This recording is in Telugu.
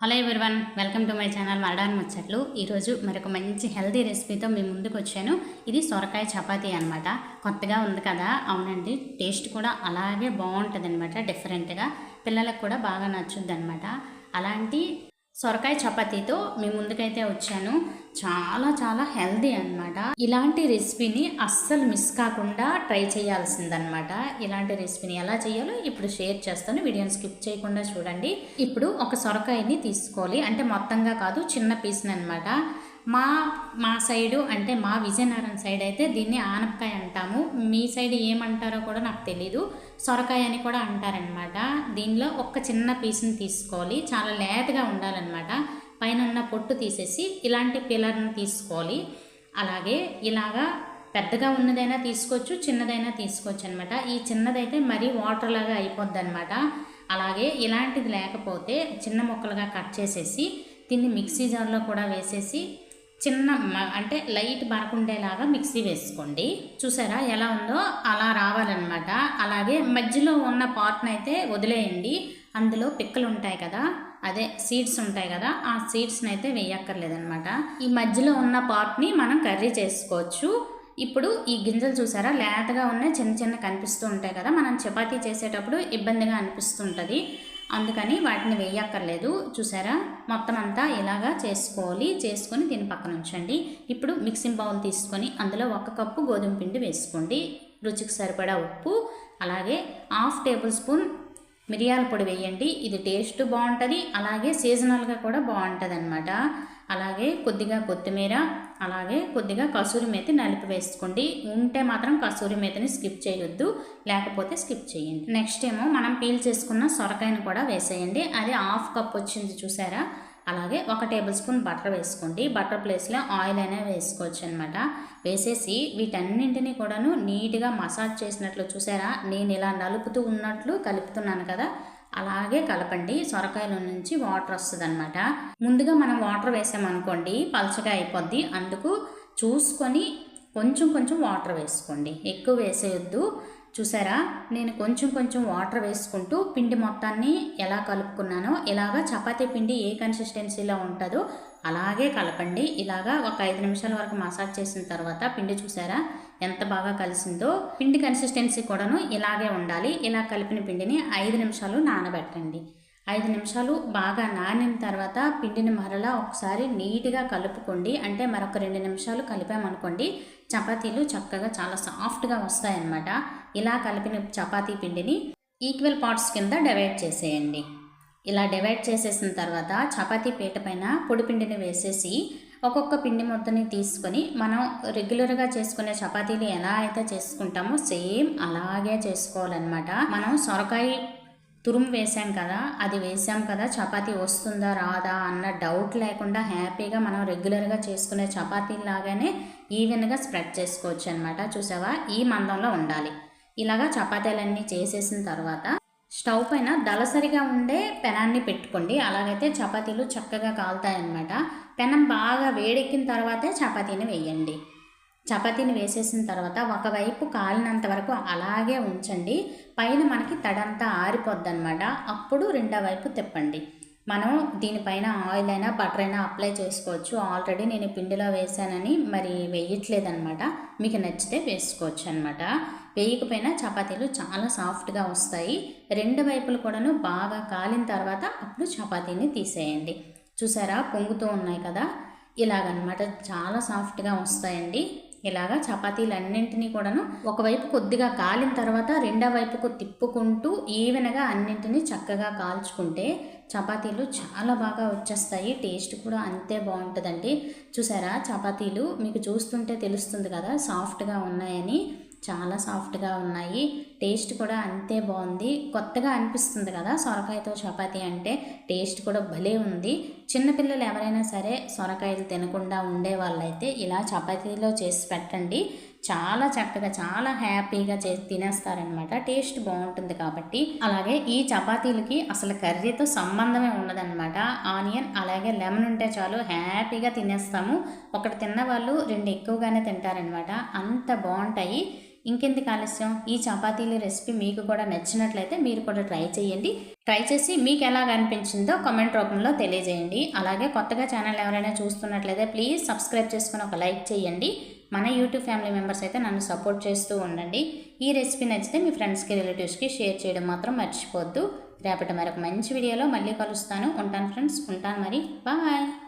Hello everyone welcome to my channel మరడాన్ ముచ్చట్లు ఈరోజు మరొక మంచి హెల్తీ రెసిపీతో మీ ముందుకు వచ్చాను. ఇది సొరకాయ చపాతీ అనమాట కొత్తగా ఉంది కదా? అవునండి. టేస్ట్ కూడా అలాగే బాగుంటుంది అనమాట డిఫరెంట్గా పిల్లలకు కూడా బాగా నచ్చుద్ది అనమాట అలాంటి సొరకాయ చపాతీతో మీ ముందుకైతే వచ్చాను. చాలా చాలా హెల్దీ అనమాట ఇలాంటి రెసిపీని అస్సలు మిస్ కాకుండా ట్రై చేయాల్సిందనమాట ఇలాంటి రెసిపీని ఎలా చేయాలో ఇప్పుడు షేర్ చేస్తాను. వీడియోని స్కిప్ చేయకుండా చూడండి. ఇప్పుడు ఒక సొరకాయని తీసుకోవాలి. అంటే మొత్తంగా కాదు చిన్న పీస్ని అనమాట మా మా సైడు అంటే మా విజయనగరం సైడ్ అయితే దీన్ని ఆనపకాయ అంటాము. మీ సైడ్ ఏమంటారో కూడా నాకు తెలీదు. సొరకాయ అని కూడా అంటారనమాట దీనిలో ఒక్క చిన్న పీస్ని తీసుకోవాలి. చాలా లేతగా ఉండాలన్నమాట. పైన ఉన్న పొట్టు తీసేసి ఇలాంటి పిల్లర్ని తీసుకోవాలి. అలాగే ఇలాగా పెద్దగా ఉన్నదైనా తీసుకోవచ్చు చిన్నదైనా తీసుకోవచ్చు అనమాట ఈ చిన్నదైతే మరీ వాటర్ లాగా అయిపోద్ది అనమాట అలాగే ఇలాంటిది లేకపోతే చిన్న ముక్కలుగా కట్ చేసేసి దీన్ని మిక్సీ జార్లో కూడా వేసేసి చిన్న అంటే లైట్ బరకుండేలాగా మిక్సీ వేసుకోండి. చూసారా ఎలా ఉందో? అలా రావాలన్నమాట. అలాగే మధ్యలో ఉన్న పార్ట్ని అయితే వదిలేయండి. అందులో పిక్కలు ఉంటాయి కదా అదే సీడ్స్ ఉంటాయి కదా ఆ సీడ్స్ని అయితే వేయక్కర్లేదనమాట ఈ మధ్యలో ఉన్న పార్ట్ని మనం కర్రీ చేసుకోవచ్చు. ఇప్పుడు ఈ గింజలు చూసారా? లేతగా ఉన్నాయి చిన్న చిన్న కనిపిస్తూ ఉంటాయి కదా. మనం చపాతీ చేసేటప్పుడు ఇబ్బందిగా అనిపిస్తుంటుంది. అందుకని వాటిని వేయక్కర్లేదు. చూసారా? మొత్తం అంతా ఇలాగా చేసుకోవాలి. చేసుకొని దీని పక్కన ఉంచండి. ఇప్పుడు మిక్సింగ్ బౌల్ తీసుకొని అందులో ఒక కప్పు గోధుమ పిండి వేసుకోండి. రుచికి సరిపడా ఉప్పు అలాగే హాఫ్ టేబుల్ స్పూన్ మిరియాల పొడి వేయండి. ఇది టేస్ట్ బాగుంటుంది. అలాగే సీజనల్గా కూడా బాగుంటుంది అనమాట అలాగే కొద్దిగా కొత్తిమీర అలాగే కొద్దిగా కసూరి మేతి నలిపి వేసుకోండి. ఉంటే మాత్రం కసూరి మేతిని స్కిప్ చేయొద్దు. లేకపోతే స్కిప్ చేయండి. నెక్స్ట్ ఏమో మనం పీల్ చేసుకున్న సొరకాయను కూడా వేసేయండి. అది హాఫ్ కప్ వచ్చింది చూసారా? అలాగే ఒక టేబుల్ స్పూన్ బటర్ వేసుకోండి. బటర్ ప్లేస్లో ఆయిల్ అయినా వేసుకోవచ్చు అనమాట వేసేసి వీటన్నింటినీ కూడాను నీట్గా మసాజ్ చేసినట్లు చూసారా? నేను ఇలా నలుపుతూ ఉన్నట్లు కలుపుతున్నాను కదా. అలాగే కలపండి. సొరకాయల నుంచి వాటర్ వస్తుంది అనమాట ముందుగా మనం వాటర్ వేసామనుకోండి పలచగా అయిపోద్ది. అందుకు చూసుకొని కొంచెం కొంచెం వాటర్ వేసుకోండి. ఎక్కువ వేసేయొద్దు. చూసారా? నేను కొంచెం కొంచెం వాటర్ వేసుకుంటూ పిండి మొత్తాన్ని ఎలా కలుపుకున్నానో ఇలాగా చపాతీ పిండి ఏ కన్సిస్టెన్సీలో ఉంటుందో అలాగే కలపండి. ఇలాగా ఒక ఐదు నిమిషాల వరకు మసాజ్ చేసిన తర్వాత పిండి చూసారా? ఎంత బాగా కలిసిందో పిండి కన్సిస్టెన్సీ కూడాను ఇలాగే ఉండాలి. ఇలా కలిపిన పిండిని ఐదు నిమిషాలు నానబెట్టండి. ఐదు నిమిషాలు బాగా నానిన తర్వాత పిండిని మరలా ఒకసారి నీట్గా కలుపుకోండి. అంటే మరొక రెండు నిమిషాలు కలిపామనుకోండి చపాతీలు చక్కగా చాలా సాఫ్ట్గా వస్తాయన్నమాట. ఇలా కలిపిన చపాతీ పిండిని ఈక్వల్ పార్ట్స్ కింద డివైడ్ చేసేయండి. ఇలా డివైడ్ చేసేసిన తర్వాత చపాతీ పీట పైన పొడిపిండిని వేసేసి ఒక్కొక్క పిండి ముద్దని తీసుకొని మనం రెగ్యులర్గా చేసుకునే చపాతీలు ఎలా అయితే చేసుకుంటామో సేమ్ అలాగే చేసుకోవాలన్నమాట. మనం సొరకాయ తురుము వేసాం కదా అది వేసాం కదా చపాతీ వస్తుందా రాదా అన్న డౌట్ లేకుండా హ్యాపీగా మనం రెగ్యులర్గా చేసుకునే చపాతీలు లాగానే ఈవెన్గా స్ప్రెడ్ చేసుకోవచ్చు అనమాట చూసావా? ఈ మందంలో ఉండాలి. ఇలాగా చపాతీలన్నీ చేసేసిన తర్వాత స్టవ్ పైన దళసరిగా ఉండే పెనాన్ని పెట్టుకోండి. అలాగైతే చపాతీలు చక్కగా కాలుతాయన్నమాట. పెనం బాగా వేడెక్కిన తర్వాతే చపాతీని వేయండి. చపాతీని వేసేసిన తర్వాత ఒకవైపు కాలినంత వరకు అలాగే ఉంచండి. పైన మనకి తడంతా ఆరిపోద్దనమాట అప్పుడు రెండో వైపు తిప్పండి. మనం దీనిపైన ఆయిల్ అయినా బటర్ అయినా అప్లై చేసుకోవచ్చు. ఆల్రెడీ నేను పిండిలో వేసానని మరి వేయట్లేదనమాట మీకు నచ్చితే వేసుకోవచ్చు అనమాట వేయకపోయినా చపాతీలు చాలా సాఫ్ట్గా వస్తాయి. రెండు వైపులు కూడాను బాగా కాలిన తర్వాత అప్పుడు చపాతీని తీసేయండి. చూసారా? పొంగుతూ ఉన్నాయి కదా? ఇలాగనమాట చాలా సాఫ్ట్గా వస్తాయండి. ఇలాగా చపాతీలు అన్నింటినీ కూడాను ఒకవైపు కొద్దిగా కాలిన తర్వాత రెండో వైపుకు తిప్పుకుంటూ ఈవెనగా అన్నింటినీ చక్కగా కాల్చుకుంటే చపాతీలు చాలా బాగా వచ్చేస్తాయి. టేస్ట్ కూడా అంతే బాగుంటుందండి. చూసారా? చపాతీలు మీకు చూస్తుంటే తెలుస్తుంది కదా సాఫ్ట్గా ఉన్నాయని. చాలా సాఫ్ట్గా ఉన్నాయి. టేస్ట్ కూడా అంతే బాగుంది కొత్తగా అనిపిస్తుంది కదా సొరకాయతో చపాతీ అంటే టేస్ట్ కూడా భలే ఉంది. చిన్నపిల్లలు ఎవరైనా సరే సొరకాయలు తినకుండా ఉండే వాళ్ళైతే ఇలా చపాతీలో చేసి పెట్టండి. చాలా చక్కగా చాలా హ్యాపీగా చేసి తినేస్తారనమాట. టేస్ట్ బాగుంటుంది కాబట్టి. అలాగే ఈ చపాతీలకి అసలు కర్రీతో సంబంధమే ఉండదన్నమాట ఆనియన్ అలాగే లెమన్ ఉంటే చాలు హ్యాపీగా తినేస్తాము. ఒకటి తిన్న వాళ్ళు రెండు ఎక్కువగానే తింటారనమాట. అంత బాగుంటాయి ఇంకెందుకు ఆలస్యం? ఈ చపాతీల రెసిపీ మీకు కూడా నచ్చినట్లయితే మీరు కూడా ట్రై చేయండి. ట్రై చేసి మీకు ఎలాగ అనిపించిందో కామెంట్ రూపంలో తెలియజేయండి. అలాగే కొత్తగా ఛానల్ ఎవరైనా చూస్తున్నట్లయితే ప్లీజ్ సబ్స్క్రైబ్ చేసుకుని ఒక లైక్ చేయండి. మన యూట్యూబ్ ఫ్యామిలీ మెంబర్స్ అయితే నన్ను సపోర్ట్ చేస్తూ ఉండండి. ఈ రెసిపీ నచ్చితే మీ ఫ్రెండ్స్కి రిలేటివ్స్కి షేర్ చేయడం మాత్రం మర్చిపోద్దు. రేపటి మరొక మంచి వీడియోలో మళ్ళీ కలుస్తాను. ఉంటాను ఫ్రెండ్స్. ఉంటాను మరి. బాయ్.